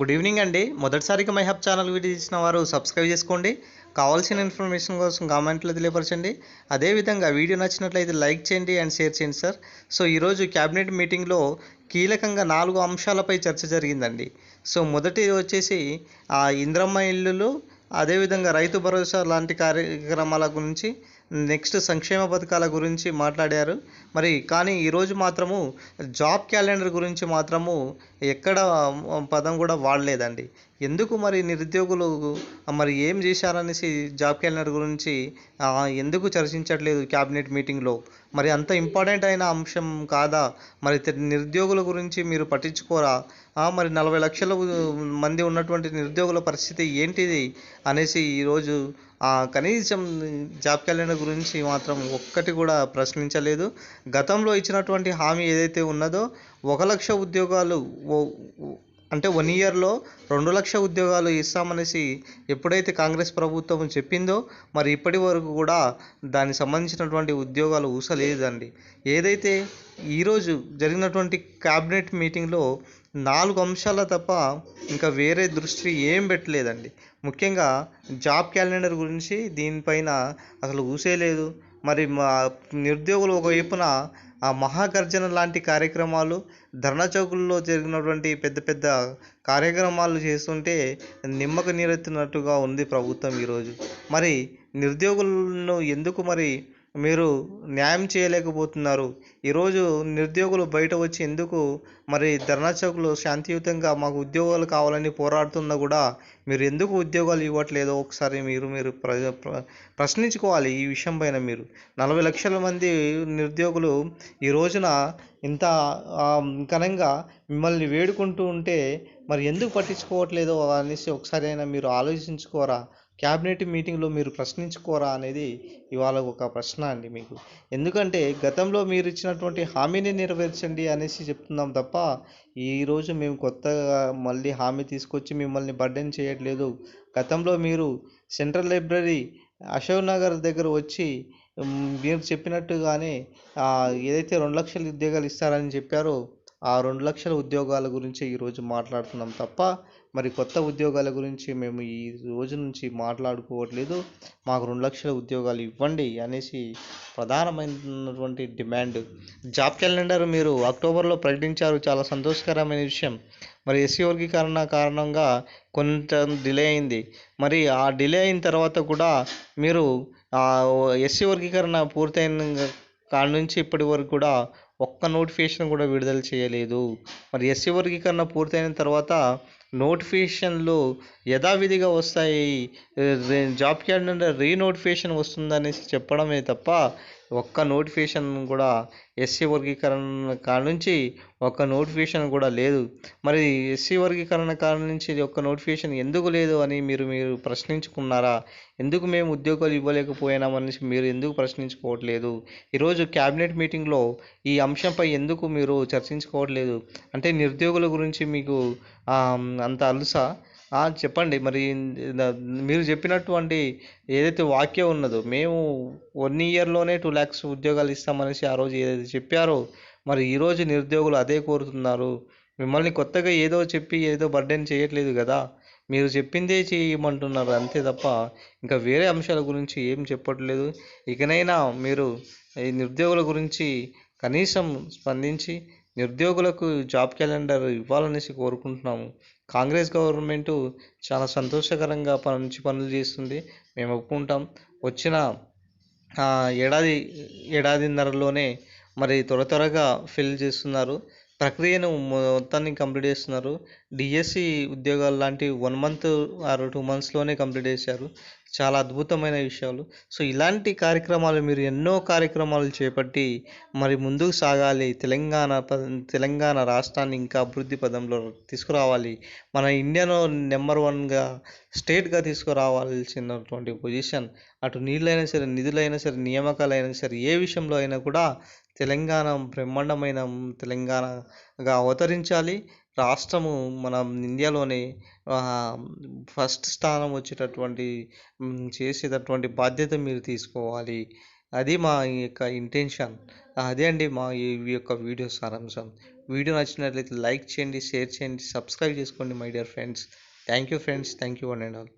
Good evening అండి. మొదటిసారిగా my hub channel video చేసిన వారు సబ్స్క్రైబ్ చేసుకోండి. కావాల్సిన ఇన్ఫర్మేషన్ కోసం కామెంట్లో తెలియపరచండి. అదేవిధంగా వీడియో నచ్చినట్లయితే లైక్ చేయండి అండ్ షేర్ చేయండి సార్. సో ఈరోజు క్యాబినెట్ మీటింగ్లో కీలకంగా నాలుగు అంశాలపై చర్చ జరిగిందండి. సో మొదటి వచ్చేసి ఆ ఇంద్రమ్మ ఇల్లులు అదేవిధంగా రైతు భరోసా లాంటి కార్యక్రమాల గురించి నెక్స్ట్ సంక్షేమ పథకాల గురించి మాట్లాడారు. మరి కానీ ఈరోజు మాత్రము జాబ్ క్యాలెండర్ గురించి మాత్రము ఎక్కడ పదం కూడా వాడలేదండి. ఎందుకు మరి నిరుద్యోగులు మరి ఏం చేశారనేసి జాబ్ క్యాలెండర్ గురించి ఎందుకు చర్చించట్లేదు క్యాబినెట్ మీటింగ్లో? మరి అంత ఇంపార్టెంట్ అయిన అంశం కాదా? మరి నిరుద్యోగుల గురించి మీరు పట్టించుకోరా? మరి నలభై లక్షల మంది ఉన్నటువంటి నిరుద్యోగుల పరిస్థితి ఏంటిది అనేసి ఈరోజు కనీసం జాబ్ క్యాలెండర్ గురించి మాత్రం ఒక్కటి కూడా ప్రశ్నించలేదు. గతంలో ఇచ్చినటువంటి హామీ ఏదైతే ఉన్నదో ఒక లక్ష ఉద్యోగాలు అంటే వన్ ఇయర్లో రెండు లక్ష ఉద్యోగాలు ఇస్తామనేసి ఎప్పుడైతే కాంగ్రెస్ ప్రభుత్వం చెప్పిందో మరి ఇప్పటి వరకు కూడా దానికి సంబంధించినటువంటి ఉద్యోగాలు ఊసలేదండి. ఏదైతే ఈరోజు జరిగినటువంటి క్యాబినెట్ మీటింగ్లో నాలుగు అంశాల తప్ప ఇంకా వేరే దృష్టి ఏం పెట్టలేదండి. ముఖ్యంగా జాబ్ క్యాలెండర్ గురించి దీనిపైన అసలు ఊసేయలేదు మరి మా నిరుద్యోగులు ఒకవైపున ఆ మహాగర్జన లాంటి కార్యక్రమాలు ధర్నా చౌకుల్లో జరిగినటువంటి పెద్ద పెద్ద కార్యక్రమాలు చేస్తుంటే నిమ్మక నీరెత్తినట్టుగా ఉంది ప్రభుత్వం ఈరోజు. మరి నిరుద్యోగులను ఎందుకు మరి మీరు న్యాయం చేయలేకపోతున్నారు? ఈరోజు నిరుద్యోగులు బయట వచ్చి ఎందుకు మరి ధర్నా చౌక్లో శాంతియుతంగా మాకు ఉద్యోగాలు కావాలని పోరాడుతున్నా కూడా మీరు ఎందుకు ఉద్యోగాలు ఇవ్వట్లేదో? ఒకసారి మీరు మీరు ప్ర ప్రశ్నించుకోవాలి ఈ విషయం పైన మీరు. నలభై లక్షల మంది నిరుద్యోగులు ఈ రోజున ఇంత ఘనంగా మిమ్మల్ని వేడుకుంటూ ఉంటే మరి ఎందుకు పట్టించుకోవట్లేదో అనేసి ఒకసారి అయినా మీరు ఆలోచించుకోరా? క్యాబినెట్ మీటింగ్లో మీరు ప్రశ్నించుకోరా అనేది ఇవాళ ఒక ప్రశ్న అండి మీకు. ఎందుకంటే గతంలో మీరు ఇచ్చినటువంటి హామీని నెరవేర్చండి అనేసి చెప్తున్నాం తప్ప ఈరోజు మేము కొత్తగా మళ్ళీ హామీ తీసుకొచ్చి మిమ్మల్ని బర్డెన్ చేయట్లేదు. గతంలో మీరు సెంట్రల్ లైబ్రరీ అశోక్ నగర్ దగ్గర వచ్చి మీరు చెప్పినట్టుగానే ఏదైతే రెండు లక్షల ఉద్యోగాలు ఇస్తారని చెప్పారో ఆ రెండు లక్షల ఉద్యోగాల గురించి ఈరోజు మాట్లాడుతున్నాం తప్ప మరి కొత్త ఉద్యోగాల గురించి మేము ఈ రోజు నుంచి మాట్లాడుకోవట్లేదు. మాకు రెండు లక్షల ఉద్యోగాలు ఇవ్వండి అనేసి ప్రధానమైనటువంటి డిమాండ్. జాబ్ క్యాలెండర్ మీరు అక్టోబర్లో ప్రకటించారు. చాలా సంతోషకరమైన విషయం. మరి ఎస్సీ వర్గీకరణ కారణంగా కొంత డిలే అయింది. మరి ఆ డిలే అయిన తర్వాత కూడా మీరు ఎస్సీ వర్గీకరణ పూర్తయిన కాడ నుంచి ఇప్పటి వరకు కూడా ఒక్క నోటిఫికేషన్ కూడా విడుదల చేయలేదు. మరి ఎస్సీ వర్గీకరణ పూర్తయిన తర్వాత నోటిఫికేషన్లు యథావిధిగా వస్తాయి. జాబ్ క్యాలెండర్ రీనోటిఫికేషన్ వస్తుందనేసి చెప్పడమే తప్ప ఒక్క నోటిఫికేషన్ కూడా ఎస్సీ వర్గీకరణ కాడ నుంచి ఒక్క నోటిఫికేషన్ కూడా లేదు. మరి ఎస్సీ వర్గీకరణ కాడ నుంచి ఒక్క నోటిఫికేషన్ ఎందుకు లేదు అని మీరు మీరు ప్రశ్నించుకున్నారా? ఎందుకు మేము ఉద్యోగాలు ఇవ్వలేకపోయినామని మీరు ఎందుకు ప్రశ్నించుకోవట్లేదు? ఈరోజు క్యాబినెట్ మీటింగ్లో ఈ అంశంపై ఎందుకు మీరు చర్చించుకోవట్లేదు? అంటే నిరుద్యోగుల గురించి మీకు అంత అలుసా? చెప్పండి. మరి మీరు చెప్పినటువంటి ఏదైతే వాక్యం ఉన్నదో మేము వన్ ఇయర్లోనే టూ ల్యాక్స్ ఉద్యోగాలు ఇస్తామనేసి ఆ రోజు ఏదైతే చెప్పారో. మరి ఈరోజు నిరుద్యోగులు అదే కోరుతున్నారు. మిమ్మల్ని కొత్తగా ఏదో చెప్పి ఏదో బర్డెన్ చేయట్లేదు కదా. మీరు చెప్పిందే చేయమంటున్నారు అంతే తప్ప ఇంకా వేరే అంశాల గురించి ఏం చెప్పట్లేదు. ఇకనైనా మీరు ఈ నిరుద్యోగుల గురించి కనీసం స్పందించి నిరుద్యోగులకు జాబ్ క్యాలెండర్ ఇవ్వాలనేసి కోరుకుంటున్నాము. కాంగ్రెస్ గవర్నమెంట్ చాలా సంతోషకరంగా మంచి పనులు చేస్తుంది. మేము ఒప్పుకుంటాం. వచ్చిన ఏడాది ఏడాదిన్నరలోనే మరి త్వర త్వరగా ఫిల్ చేస్తున్నారు. ప్రక్రియను మొత్తాన్ని కంప్లీట్ చేస్తున్నారు. డిఎస్సి ఉద్యోగాలు లాంటి వన్ మంత్ ఆర్ టూ మంత్స్లోనే కంప్లీట్ చేశారు. చాలా అద్భుతమైన విషయాలు. సో ఇలాంటి కార్యక్రమాలు మీరు ఎన్నో కార్యక్రమాలు చేపట్టి మరి ముందుకు సాగాలి. తెలంగాణ తెలంగాణ రాష్ట్రాన్ని ఇంకా అభివృద్ధి పదంలో తీసుకురావాలి. మన ఇండియాలో నెంబర్ వన్గా స్టేట్గా తీసుకురావాల్సినటువంటి పొజిషన్ అటు నీళ్ళైనా సరే నిధులైనా సరే నియామకాలైనా సరే ఏ విషయంలో అయినా కూడా తెలంగాణ బ్రహ్మాండమైన తెలంగాణగా అవతరించాలి. రాష్ట్రము మన ఇండియాలోనే ఫస్ట్ స్థానం వచ్చేటటువంటి చేసేటటువంటి బాధ్యత మీరు తీసుకోవాలి. అది మా ఈ యొక్క ఇంటెన్షన్ అదే అండి మా ఈ యొక్క వీడియో సారాంశం. వీడియో నచ్చినట్లయితే లైక్ చేయండి షేర్ చేయండి సబ్స్క్రైబ్ చేసుకోండి my dear friends. Thank you friends. Thank you one and all.